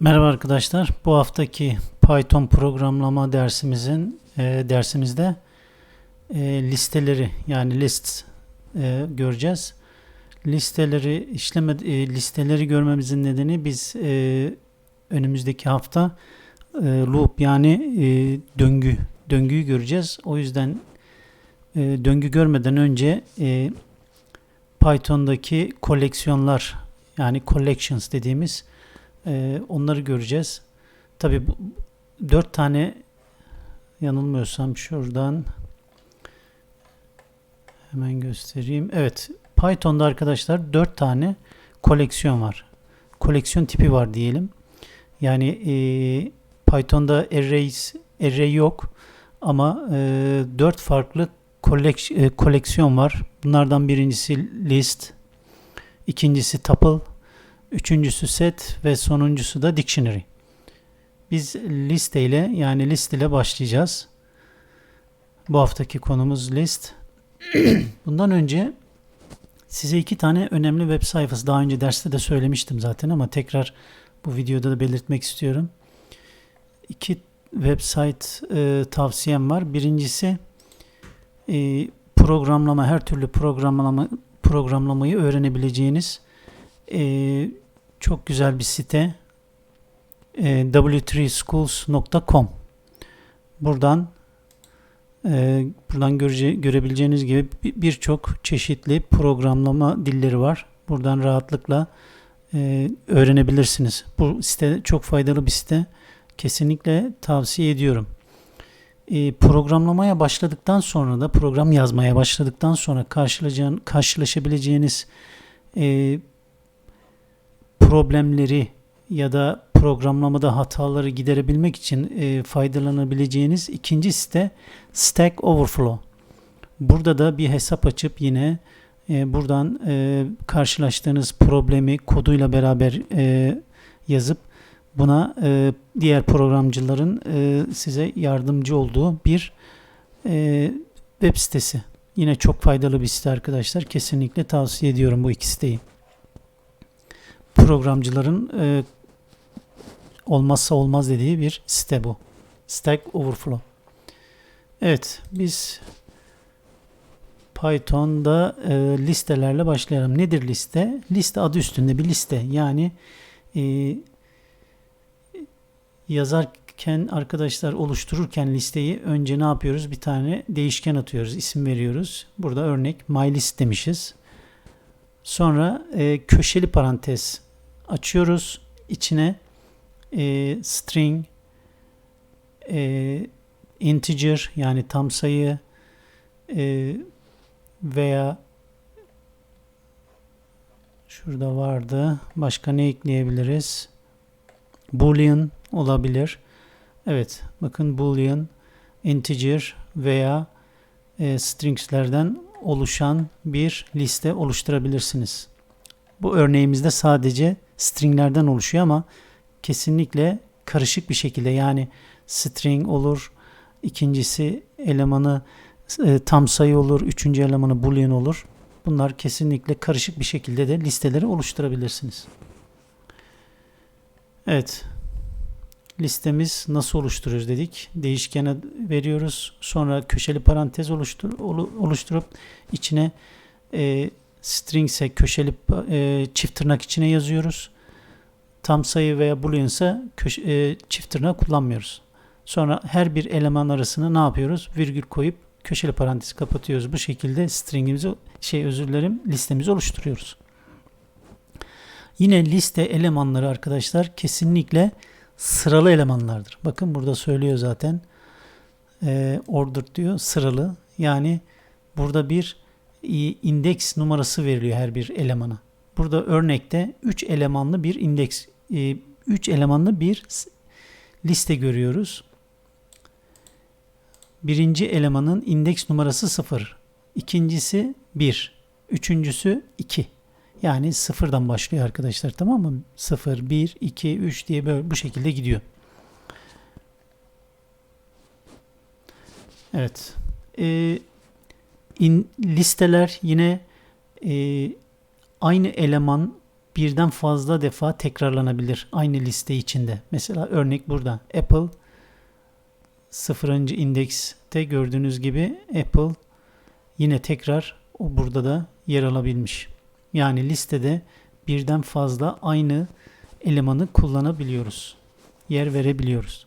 Merhaba arkadaşlar. Bu haftaki Python programlama dersimizin e, dersimizde e, listeleri yani list e, göreceğiz. Listeleri işleme e, listeleri görmemizin nedeni biz e, önümüzdeki hafta e, loop yani e, döngü döngüyü göreceğiz. O yüzden e, döngü görmeden önce e, Python'daki koleksiyonlar yani collections dediğimiz ee, onları göreceğiz. Tabi dört tane yanılmıyorsam şuradan hemen göstereyim. Evet Python'da arkadaşlar dört tane koleksiyon var. Koleksiyon tipi var diyelim. Yani e, Python'da arrays, array yok ama e, dört farklı koleks, e, koleksiyon var. Bunlardan birincisi list, ikincisi tuple, Üçüncüsü set ve sonuncusu da dictionary. Biz listeyle yani list ile başlayacağız. Bu haftaki konumuz list. Bundan önce size iki tane önemli web sayfası daha önce derste de söylemiştim zaten ama tekrar bu videoda da belirtmek istiyorum. İki website e, tavsiyem var. Birincisi e, programlama her türlü programlama programlamayı öğrenebileceğiniz e, çok güzel bir site e, w3schools.com buradan e, buradan görece, görebileceğiniz gibi birçok çeşitli programlama dilleri var. Buradan rahatlıkla e, öğrenebilirsiniz. Bu site çok faydalı bir site. Kesinlikle tavsiye ediyorum. E, programlamaya başladıktan sonra da program yazmaya başladıktan sonra karşılaşabileceğiniz e, problemleri ya da programlamada hataları giderebilmek için e, faydalanabileceğiniz ikinci site Stack Overflow. Burada da bir hesap açıp yine e, buradan e, karşılaştığınız problemi koduyla beraber e, yazıp buna e, diğer programcıların e, size yardımcı olduğu bir e, web sitesi. Yine çok faydalı bir site arkadaşlar. Kesinlikle tavsiye ediyorum bu iki siteyi programcıların e, olmazsa olmaz dediği bir site bu. Stack Overflow. Evet biz Python'da e, listelerle başlayalım. Nedir liste? Liste adı üstünde bir liste. Yani e, yazarken arkadaşlar oluştururken listeyi önce ne yapıyoruz? Bir tane değişken atıyoruz, isim veriyoruz. Burada örnek mylist demişiz. Sonra e, köşeli parantez açıyoruz. İçine e, string, e, integer yani tam sayı e, veya şurada vardı. Başka ne ekleyebiliriz? Boolean olabilir. Evet bakın boolean, integer veya e, stringslerden oluşan bir liste oluşturabilirsiniz. Bu örneğimizde sadece stringlerden oluşuyor ama kesinlikle karışık bir şekilde yani string olur, ikincisi elemanı e, tam sayı olur, üçüncü elemanı boolean olur. Bunlar kesinlikle karışık bir şekilde de listeleri oluşturabilirsiniz. Evet. Listemiz nasıl oluşturuyoruz dedik. Değişkene veriyoruz. Sonra köşeli parantez oluştur, oluşturup içine e, string ise köşeli e, çift tırnak içine yazıyoruz. Tam sayı veya boolean ise köşe, e, çift tırnak kullanmıyoruz. Sonra her bir eleman arasına ne yapıyoruz? Virgül koyup köşeli parantez kapatıyoruz. Bu şekilde stringimizi şey özür dilerim listemizi oluşturuyoruz. Yine liste elemanları arkadaşlar kesinlikle sıralı elemanlardır. Bakın burada söylüyor zaten. E, order diyor sıralı. Yani burada bir indeks numarası veriliyor her bir elemana. Burada örnekte 3 elemanlı bir indeks 3 e, elemanlı bir liste görüyoruz. Birinci elemanın indeks numarası 0. İkincisi 1. Üçüncüsü 2. Yani sıfırdan başlıyor arkadaşlar tamam mı? 0, 1, 2, 3 diye böyle bu şekilde gidiyor. Evet. Ee, in, listeler yine e, aynı eleman birden fazla defa tekrarlanabilir aynı liste içinde. Mesela örnek burada Apple sıfırıncı indekste gördüğünüz gibi Apple yine tekrar o burada da yer alabilmiş. Yani listede birden fazla aynı elemanı kullanabiliyoruz. Yer verebiliyoruz.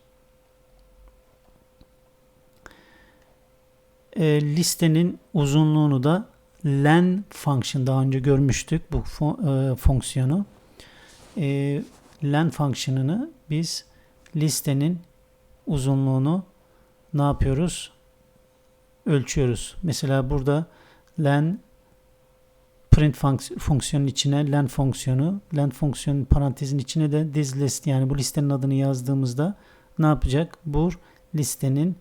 E, listenin uzunluğunu da len function daha önce görmüştük bu e, fonksiyonu. E, len fonksiyonunu biz listenin uzunluğunu ne yapıyoruz? Ölçüyoruz. Mesela burada len print fonksiyonun içine len fonksiyonu, len fonksiyonun parantezin içine de this list yani bu listenin adını yazdığımızda ne yapacak? Bu listenin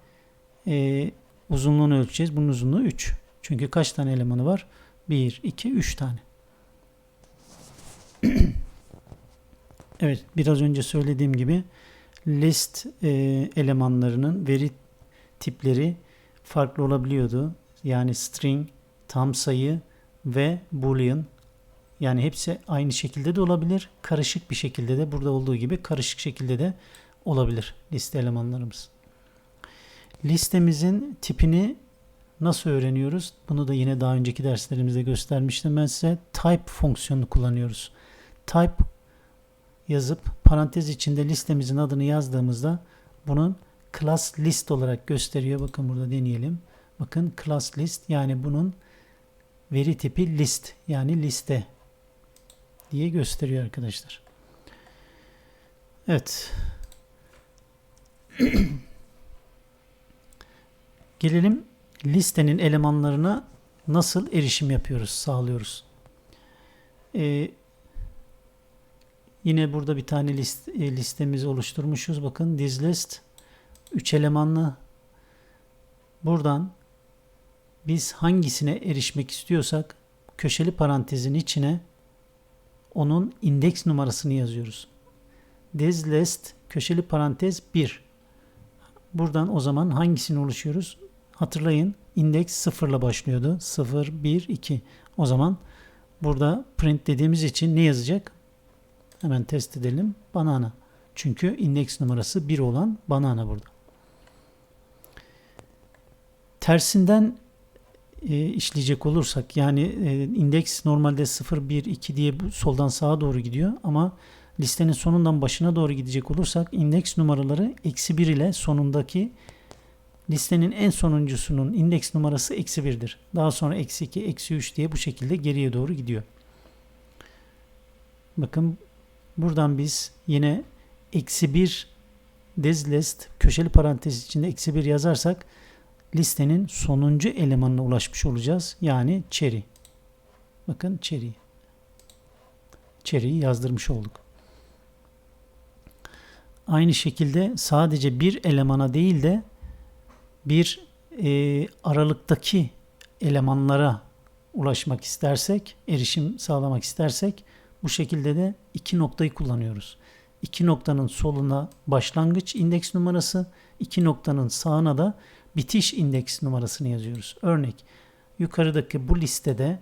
e, uzunluğunu ölçeceğiz. Bunun uzunluğu 3. Çünkü kaç tane elemanı var? 1, 2, 3 tane. evet biraz önce söylediğim gibi list e, elemanlarının veri tipleri farklı olabiliyordu. Yani string, tam sayı ve boolean yani hepsi aynı şekilde de olabilir. Karışık bir şekilde de burada olduğu gibi karışık şekilde de olabilir liste elemanlarımız. Listemizin tipini nasıl öğreniyoruz? Bunu da yine daha önceki derslerimizde göstermiştim ben size. Type fonksiyonunu kullanıyoruz. Type yazıp parantez içinde listemizin adını yazdığımızda bunun class list olarak gösteriyor. Bakın burada deneyelim. Bakın class list yani bunun veri tipi list yani liste diye gösteriyor arkadaşlar. Evet. Gelelim listenin elemanlarına nasıl erişim yapıyoruz, sağlıyoruz. Ee, yine burada bir tane list, e, listemizi oluşturmuşuz. Bakın this list 3 elemanlı. Buradan biz hangisine erişmek istiyorsak köşeli parantezin içine onun indeks numarasını yazıyoruz. This list köşeli parantez 1. Buradan o zaman hangisini oluşuyoruz? Hatırlayın indeks 0 ile başlıyordu. 0, 1, 2. O zaman burada print dediğimiz için ne yazacak? Hemen test edelim. Banana. Çünkü indeks numarası 1 olan banana burada. Tersinden e, işleyecek olursak yani e, indeks normalde 0, 1, 2 diye soldan sağa doğru gidiyor ama listenin sonundan başına doğru gidecek olursak indeks numaraları eksi 1 ile sonundaki listenin en sonuncusunun indeks numarası eksi 1'dir. Daha sonra eksi 2, eksi 3 diye bu şekilde geriye doğru gidiyor. Bakın buradan biz yine eksi 1 deslist köşeli parantez içinde eksi 1 yazarsak listenin sonuncu elemanına ulaşmış olacağız. Yani cherry. Bakın cherry. Cherry'yi yazdırmış olduk. Aynı şekilde sadece bir elemana değil de bir e, aralıktaki elemanlara ulaşmak istersek, erişim sağlamak istersek bu şekilde de iki noktayı kullanıyoruz. İki noktanın soluna başlangıç indeks numarası, iki noktanın sağına da bitiş indeks numarasını yazıyoruz. Örnek yukarıdaki bu listede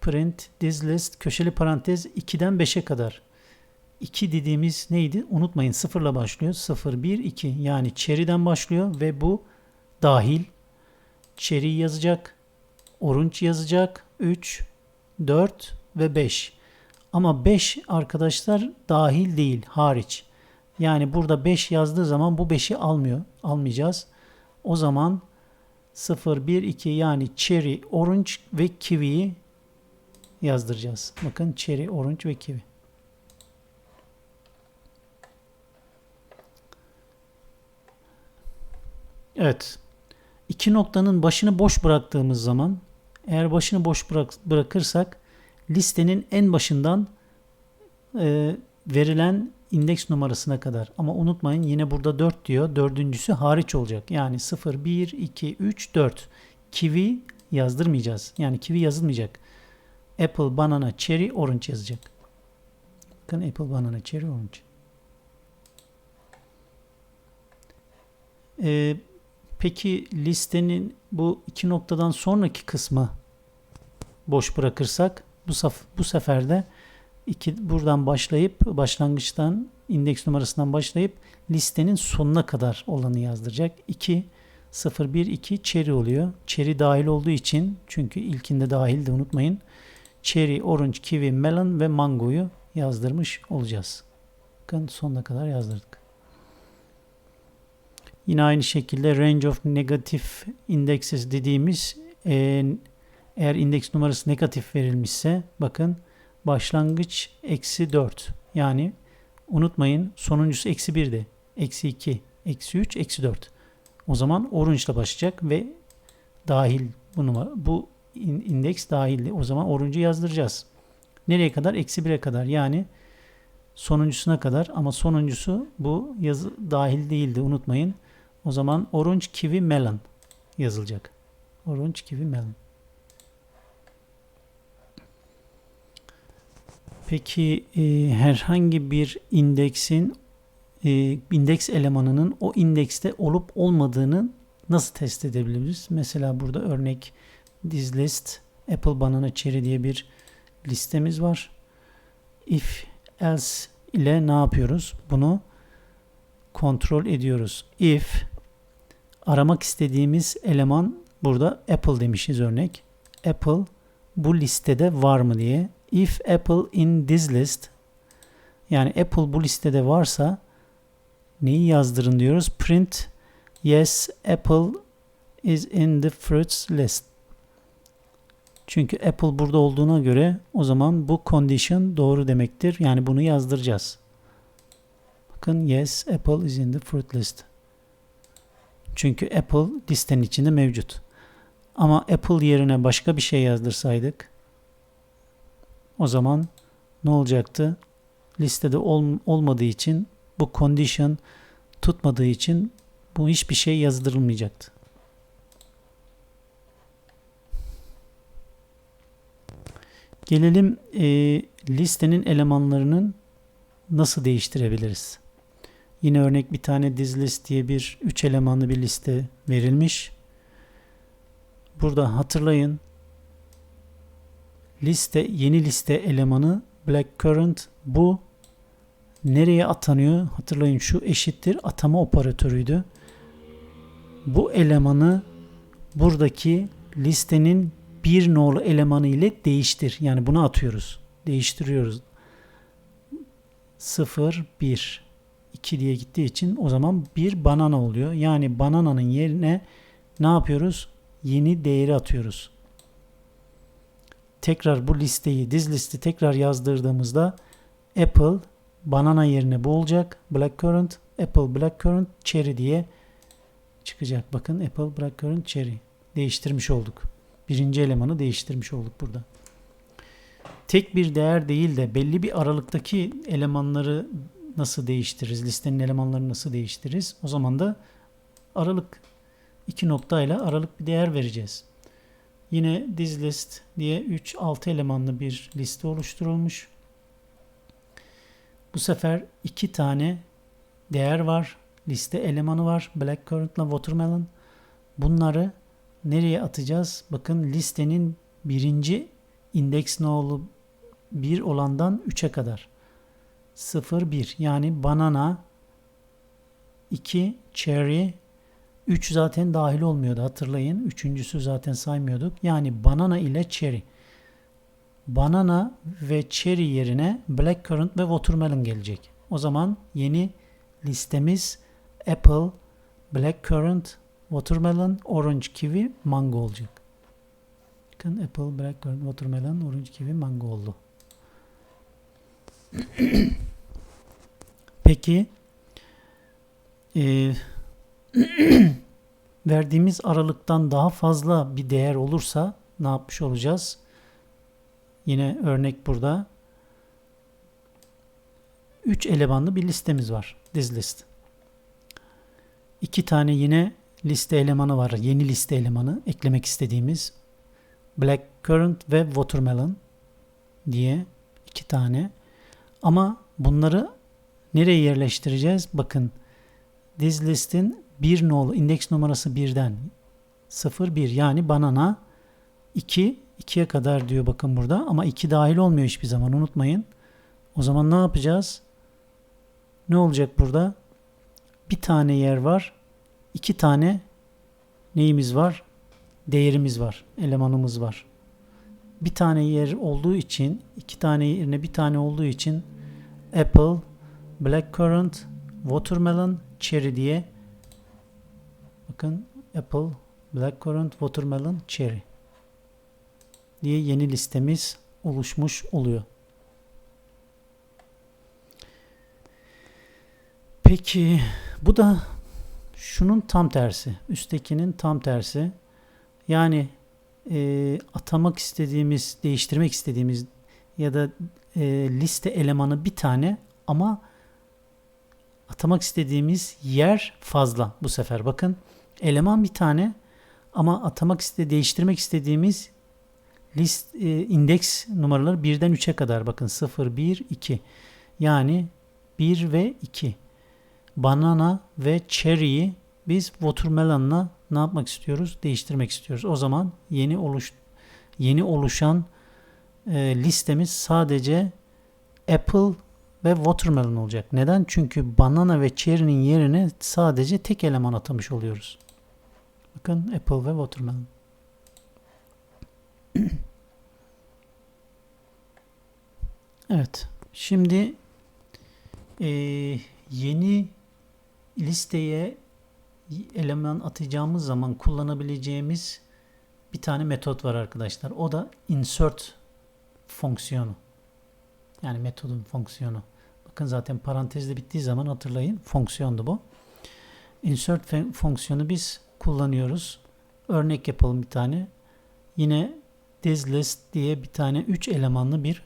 print this list köşeli parantez 2'den 5'e kadar 2 dediğimiz neydi? Unutmayın 0 ile başlıyor. 0, 1, 2 yani cherry'den başlıyor ve bu dahil. Cherry yazacak. Orange yazacak. 3, 4 ve 5. Ama 5 arkadaşlar dahil değil hariç. Yani burada 5 yazdığı zaman bu 5'i almıyor. Almayacağız. O zaman 0, 1, 2 yani cherry, orange ve kiwi'yi yazdıracağız. Bakın cherry, orange ve kiwi. Evet. İki noktanın başını boş bıraktığımız zaman eğer başını boş bırak, bırakırsak listenin en başından e, verilen indeks numarasına kadar. Ama unutmayın yine burada 4 diyor. Dördüncüsü hariç olacak. Yani 0, 1, 2, 3, 4. Kiwi yazdırmayacağız. Yani kiwi yazılmayacak. Apple, banana, cherry, orange yazacak. Bakın apple, banana, cherry, orange. Ee, Peki listenin bu iki noktadan sonraki kısmı boş bırakırsak bu, saf, bu sefer de iki, buradan başlayıp başlangıçtan indeks numarasından başlayıp listenin sonuna kadar olanı yazdıracak. 2 0 1 2 cherry oluyor. Cherry dahil olduğu için çünkü ilkinde dahil de unutmayın. Cherry, orange, kiwi, melon ve mangoyu yazdırmış olacağız. Bakın sonuna kadar yazdırdık. Yine aynı şekilde range of negative indexes dediğimiz e, eğer indeks numarası negatif verilmişse bakın başlangıç eksi 4 yani unutmayın sonuncusu eksi 1'di. Eksi 2, eksi 3, eksi 4. O zaman orange ile başlayacak ve dahil bu numara bu indeks dahildi. O zaman orange'ı yazdıracağız. Nereye kadar? Eksi 1'e kadar. Yani sonuncusuna kadar ama sonuncusu bu yazı dahil değildi. Unutmayın. O zaman orange, kiwi, melon yazılacak. Orange, kiwi, melon. Peki e, herhangi bir indeksin e, indeks elemanının o indekste olup olmadığını nasıl test edebiliriz? Mesela burada örnek this list apple banana cherry diye bir listemiz var. If else ile ne yapıyoruz? Bunu kontrol ediyoruz. If aramak istediğimiz eleman burada apple demişiz örnek. Apple bu listede var mı diye. If apple in this list yani apple bu listede varsa neyi yazdırın diyoruz? Print yes apple is in the fruits list. Çünkü apple burada olduğuna göre o zaman bu condition doğru demektir. Yani bunu yazdıracağız. Bakın yes apple is in the fruit list. Çünkü apple listenin içinde mevcut. Ama apple yerine başka bir şey yazdırsaydık o zaman ne olacaktı? Listede ol, olmadığı için bu condition tutmadığı için bu hiçbir şey yazdırılmayacaktı. Gelelim e, listenin elemanlarının nasıl değiştirebiliriz? Yine örnek bir tane diz list diye bir üç elemanlı bir liste verilmiş. Burada hatırlayın liste yeni liste elemanı blackcurrant bu nereye atanıyor? Hatırlayın şu eşittir atama operatörüydü. Bu elemanı buradaki listenin bir nolu elemanı ile değiştir. Yani bunu atıyoruz. Değiştiriyoruz. 0, 1, 2 diye gittiği için o zaman bir banana oluyor. Yani banananın yerine ne yapıyoruz? Yeni değeri atıyoruz. Tekrar bu listeyi, diz listi tekrar yazdırdığımızda Apple banana yerine bu olacak. Blackcurrant, Apple Blackcurrant, Cherry diye çıkacak. Bakın Apple Blackcurrant, Cherry. Değiştirmiş olduk. Birinci elemanı değiştirmiş olduk burada. Tek bir değer değil de belli bir aralıktaki elemanları nasıl değiştiririz? Listenin elemanlarını nasıl değiştiririz? O zaman da aralık iki noktayla aralık bir değer vereceğiz. Yine dizlist diye 3 6 elemanlı bir liste oluşturulmuş. Bu sefer iki tane değer var. Liste elemanı var. Blackcurrant ile Watermelon. Bunları nereye atacağız? Bakın listenin birinci indeks nolu 1 olandan 3'e kadar. 0, 1 yani banana 2 cherry 3 zaten dahil olmuyordu hatırlayın. Üçüncüsü zaten saymıyorduk. Yani banana ile cherry. Banana ve cherry yerine blackcurrant ve watermelon gelecek. O zaman yeni listemiz apple, blackcurrant, watermelon, orange, kiwi, mango olacak. Bakın apple, blackcurrant, watermelon, orange, kiwi, mango oldu. Peki e, verdiğimiz aralıktan daha fazla bir değer olursa ne yapmış olacağız? Yine örnek burada. 3 elemanlı bir listemiz var. Diz list. 2 tane yine liste elemanı var. Yeni liste elemanı eklemek istediğimiz Black Currant ve Watermelon diye iki tane. Ama bunları nereye yerleştireceğiz? Bakın diz listin bir nolu indeks numarası birden 0 1 yani banana 2 2'ye kadar diyor bakın burada ama 2 dahil olmuyor hiçbir zaman unutmayın. O zaman ne yapacağız? Ne olacak burada? Bir tane yer var. iki tane neyimiz var? Değerimiz var. Elemanımız var. Bir tane yer olduğu için, iki tane yerine bir tane olduğu için apple, blackcurrant, watermelon, cherry diye bakın apple, blackcurrant, watermelon, cherry diye yeni listemiz oluşmuş oluyor. Peki bu da şunun tam tersi. Üsttekinin tam tersi. Yani e, atamak istediğimiz, değiştirmek istediğimiz ya da e, liste elemanı bir tane ama atamak istediğimiz yer fazla bu sefer. Bakın eleman bir tane ama atamak iste değiştirmek istediğimiz list e, indeks numaraları 1'den 3'e kadar bakın 0 1 2 yani 1 ve 2 banana ve cherry'yi biz watermelon'la ne yapmak istiyoruz? Değiştirmek istiyoruz. O zaman yeni oluş yeni oluşan e, listemiz sadece apple ve watermelon olacak. Neden? Çünkü banana ve cherry'nin yerine sadece tek eleman atamış oluyoruz. Bakın apple ve watermelon. evet. Şimdi e, yeni listeye eleman atacağımız zaman kullanabileceğimiz bir tane metot var arkadaşlar. O da insert fonksiyonu. Yani metodun fonksiyonu. Bakın zaten parantezde bittiği zaman hatırlayın fonksiyondu bu. Insert fonksiyonu biz kullanıyoruz. Örnek yapalım bir tane. Yine this list diye bir tane 3 elemanlı bir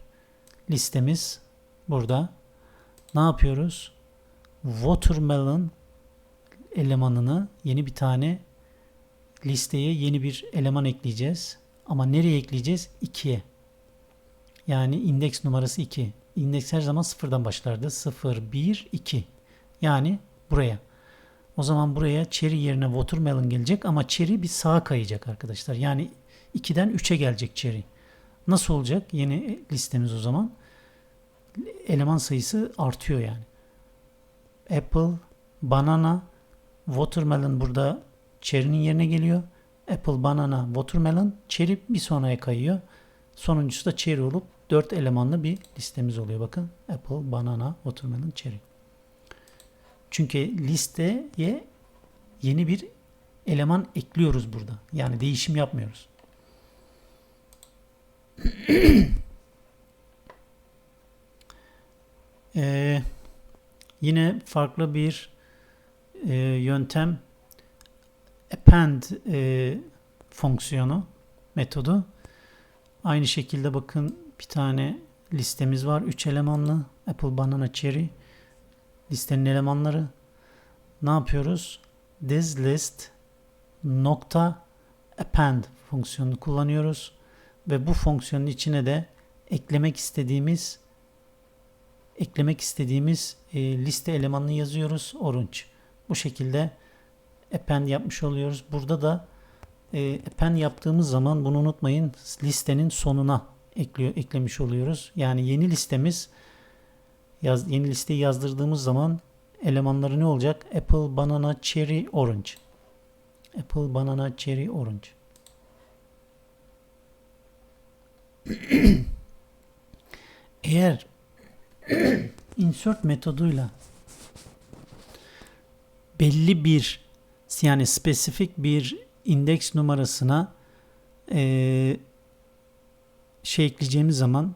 listemiz burada. Ne yapıyoruz? Watermelon elemanını yeni bir tane listeye yeni bir eleman ekleyeceğiz. Ama nereye ekleyeceğiz? 2'ye. Yani indeks numarası 2. İndeks her zaman sıfırdan başlardı. 0, 1, 2. Yani buraya. O zaman buraya cherry yerine watermelon gelecek ama cherry bir sağa kayacak arkadaşlar. Yani 2'den 3'e gelecek cherry. Nasıl olacak yeni listemiz o zaman? Eleman sayısı artıyor yani. Apple, banana, watermelon burada cherry'nin yerine geliyor. Apple, banana, watermelon, cherry bir sonraya kayıyor. Sonuncusu da cherry olup 4 elemanlı bir listemiz oluyor. Bakın apple, banana, watermelon, cherry. Çünkü listeye yeni bir eleman ekliyoruz burada. Yani değişim yapmıyoruz. ee, yine farklı bir e, yöntem append e, fonksiyonu metodu. Aynı şekilde bakın bir tane listemiz var. 3 elemanlı Apple, Banana, Cherry listenin elemanları. Ne yapıyoruz? This list nokta append fonksiyonunu kullanıyoruz ve bu fonksiyonun içine de eklemek istediğimiz eklemek istediğimiz e, liste elemanını yazıyoruz orange. Bu şekilde append yapmış oluyoruz. Burada da e, append yaptığımız zaman bunu unutmayın listenin sonuna ekliyor, eklemiş oluyoruz. Yani yeni listemiz yaz, yeni listeyi yazdırdığımız zaman elemanları ne olacak? Apple, banana, cherry, orange. Apple, banana, cherry, orange. Eğer insert metoduyla belli bir yani spesifik bir indeks numarasına e, şey ekleyeceğimiz zaman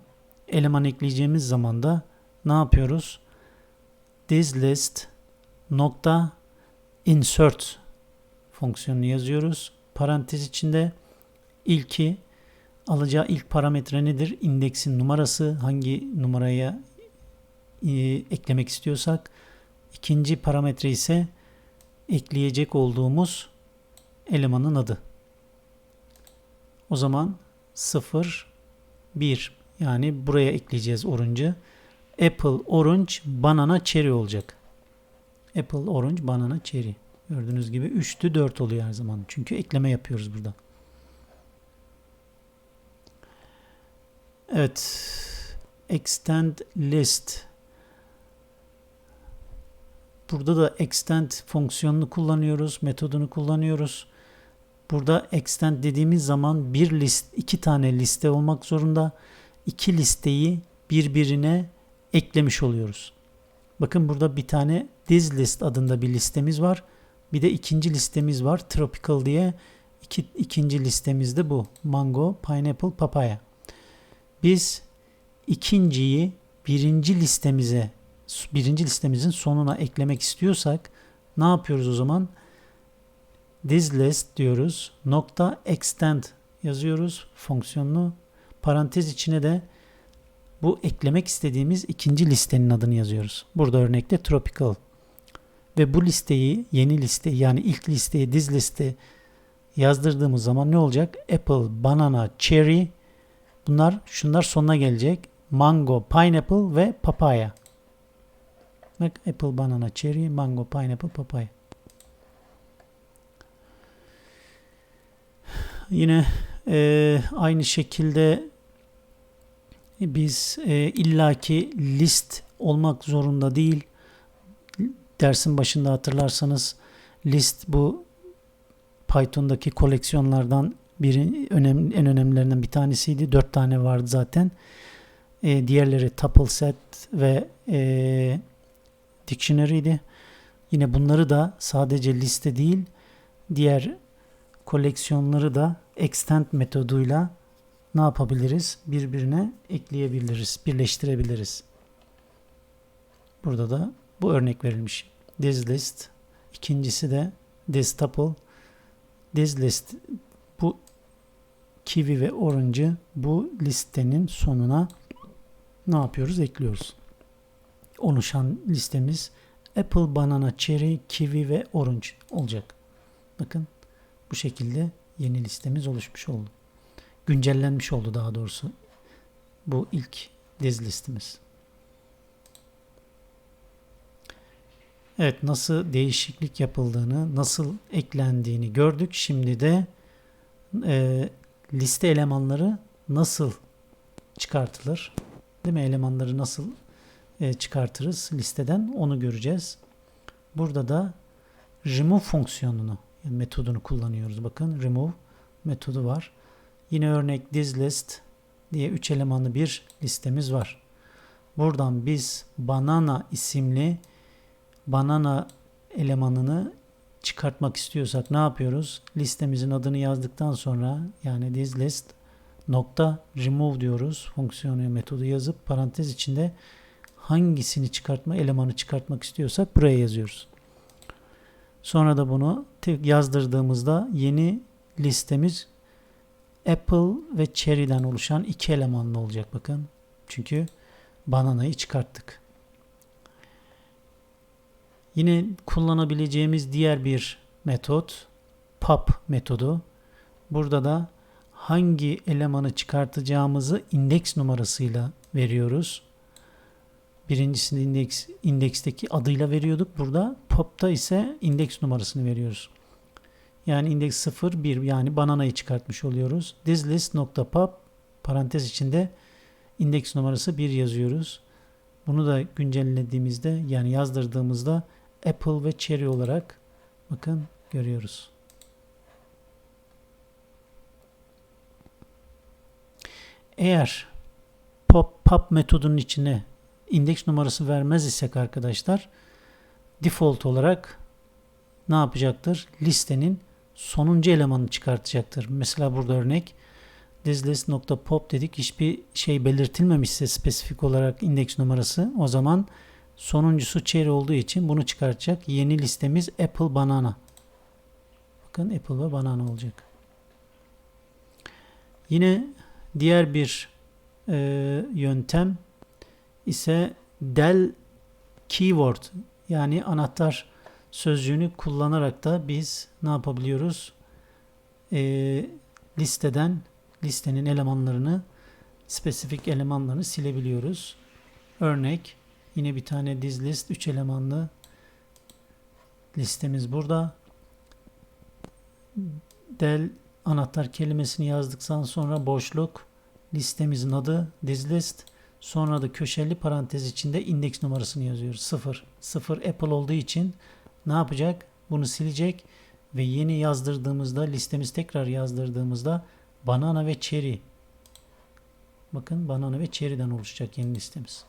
eleman ekleyeceğimiz zaman da ne yapıyoruz? This list nokta insert fonksiyonunu yazıyoruz. Parantez içinde ilki alacağı ilk parametre nedir? İndeksin numarası hangi numaraya e, eklemek istiyorsak. İkinci parametre ise ekleyecek olduğumuz elemanın adı. O zaman 0 1 yani buraya ekleyeceğiz orange'ı. Apple, orange, banana, cherry olacak. Apple, orange, banana, cherry. Gördüğünüz gibi 3'tü 4 oluyor her zaman. Çünkü ekleme yapıyoruz burada. Evet. extend list. Burada da extend fonksiyonunu kullanıyoruz, metodunu kullanıyoruz. Burada extend dediğimiz zaman bir list, iki tane liste olmak zorunda. İki listeyi birbirine eklemiş oluyoruz. Bakın burada bir tane this list adında bir listemiz var. Bir de ikinci listemiz var. Tropical diye. İki, ikinci listemiz de bu. Mango, pineapple, papaya. Biz ikinciyi birinci listemize birinci listemizin sonuna eklemek istiyorsak ne yapıyoruz o zaman? This list diyoruz. Nokta extend yazıyoruz fonksiyonunu. Parantez içine de bu eklemek istediğimiz ikinci listenin adını yazıyoruz. Burada örnekte tropical. Ve bu listeyi yeni liste yani ilk listeye this liste yazdırdığımız zaman ne olacak? Apple, banana, cherry bunlar şunlar sonuna gelecek. Mango, pineapple ve papaya. Bak apple, banana, cherry, mango, pineapple, papaya. Yine e, aynı şekilde biz e, illaki list olmak zorunda değil. Dersin başında hatırlarsanız list bu Python'daki koleksiyonlardan biri önemli, en önemlilerinden bir tanesiydi. Dört tane vardı zaten. E, diğerleri tuple set ve e, dictionary'di. Yine bunları da sadece liste değil, diğer koleksiyonları da extend metoduyla ne yapabiliriz? Birbirine ekleyebiliriz, birleştirebiliriz. Burada da bu örnek verilmiş. This list. İkincisi de this tuple. This list bu kiwi ve orange'ı bu listenin sonuna ne yapıyoruz? Ekliyoruz. Oluşan listemiz apple, banana, cherry, kiwi ve orange olacak. Bakın bu şekilde yeni listemiz oluşmuş oldu. Güncellenmiş oldu daha doğrusu. Bu ilk diz listemiz. Evet nasıl değişiklik yapıldığını, nasıl eklendiğini gördük. Şimdi de e, liste elemanları nasıl çıkartılır? Değil mi? Elemanları nasıl e, çıkartırız listeden onu göreceğiz. Burada da remove fonksiyonunu metodunu kullanıyoruz. Bakın remove metodu var. Yine örnek this list diye 3 elemanlı bir listemiz var. Buradan biz banana isimli banana elemanını çıkartmak istiyorsak ne yapıyoruz? Listemizin adını yazdıktan sonra yani this list nokta remove diyoruz. Fonksiyonu metodu yazıp parantez içinde hangisini çıkartma elemanı çıkartmak istiyorsak buraya yazıyoruz. Sonra da bunu yazdırdığımızda yeni listemiz Apple ve Cherry'den oluşan iki elemanlı olacak bakın. Çünkü bananayı çıkarttık. Yine kullanabileceğimiz diğer bir metot pop metodu. Burada da hangi elemanı çıkartacağımızı indeks numarasıyla veriyoruz. Birincisinde indeks, indeksteki adıyla veriyorduk. Burada pop'ta ise indeks numarasını veriyoruz. Yani indeks 0, 1 yani bananayı çıkartmış oluyoruz. Thislist.pub parantez içinde indeks numarası 1 yazıyoruz. Bunu da güncellediğimizde yani yazdırdığımızda Apple ve Cherry olarak bakın görüyoruz. Eğer pop pop metodunun içine indeks numarası vermez isek arkadaşlar default olarak ne yapacaktır? Listenin sonuncu elemanını çıkartacaktır. Mesela burada örnek dislist.pop dedik. Hiçbir şey belirtilmemişse spesifik olarak indeks numarası o zaman sonuncusu cherry olduğu için bunu çıkartacak. Yeni listemiz apple banana. Bakın apple ve banana olacak. Yine diğer bir e, yöntem ise del keyword yani anahtar sözcüğünü kullanarak da biz ne yapabiliyoruz? E, listeden listenin elemanlarını spesifik elemanlarını silebiliyoruz. Örnek yine bir tane diz list 3 elemanlı listemiz burada. Del anahtar kelimesini yazdıktan sonra boşluk listemizin adı diz list Sonra da köşeli parantez içinde indeks numarasını yazıyoruz. 0. 0 Apple olduğu için ne yapacak? Bunu silecek ve yeni yazdırdığımızda listemiz tekrar yazdırdığımızda banana ve cherry bakın banana ve cherry'den oluşacak yeni listemiz.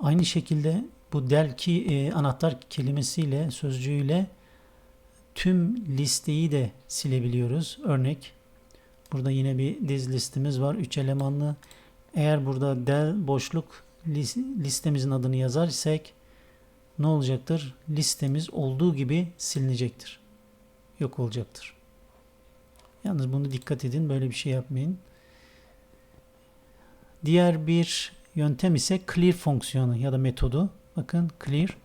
Aynı şekilde bu del ki e, anahtar kelimesiyle sözcüğüyle tüm listeyi de silebiliyoruz. Örnek burada yine bir diz listemiz var. 3 elemanlı. Eğer burada del boşluk lis- listemizin adını yazar isek ne olacaktır? Listemiz olduğu gibi silinecektir. Yok olacaktır. Yalnız bunu dikkat edin. Böyle bir şey yapmayın. Diğer bir yöntem ise clear fonksiyonu ya da metodu. Bakın clear.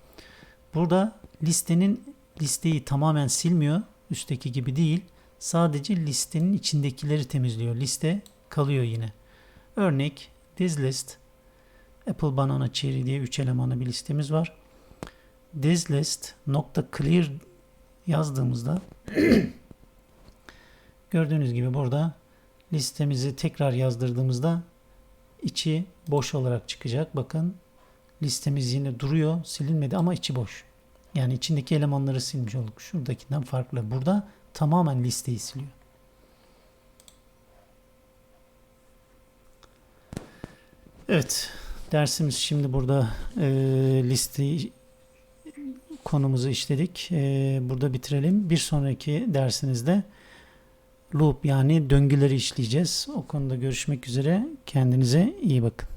Burada listenin listeyi tamamen silmiyor. Üstteki gibi değil. Sadece listenin içindekileri temizliyor. Liste kalıyor yine. Örnek this list Apple Banana Cherry diye 3 elemanlı bir listemiz var. This list nokta clear yazdığımızda gördüğünüz gibi burada listemizi tekrar yazdırdığımızda içi boş olarak çıkacak. Bakın listemiz yine duruyor. Silinmedi ama içi boş. Yani içindeki elemanları silmiş olduk. Şuradakinden farklı. Burada tamamen listeyi siliyor. Evet. Dersimiz şimdi burada e, listeyi konumuzu işledik. E, burada bitirelim. Bir sonraki dersinizde loop yani döngüleri işleyeceğiz. O konuda görüşmek üzere. Kendinize iyi bakın.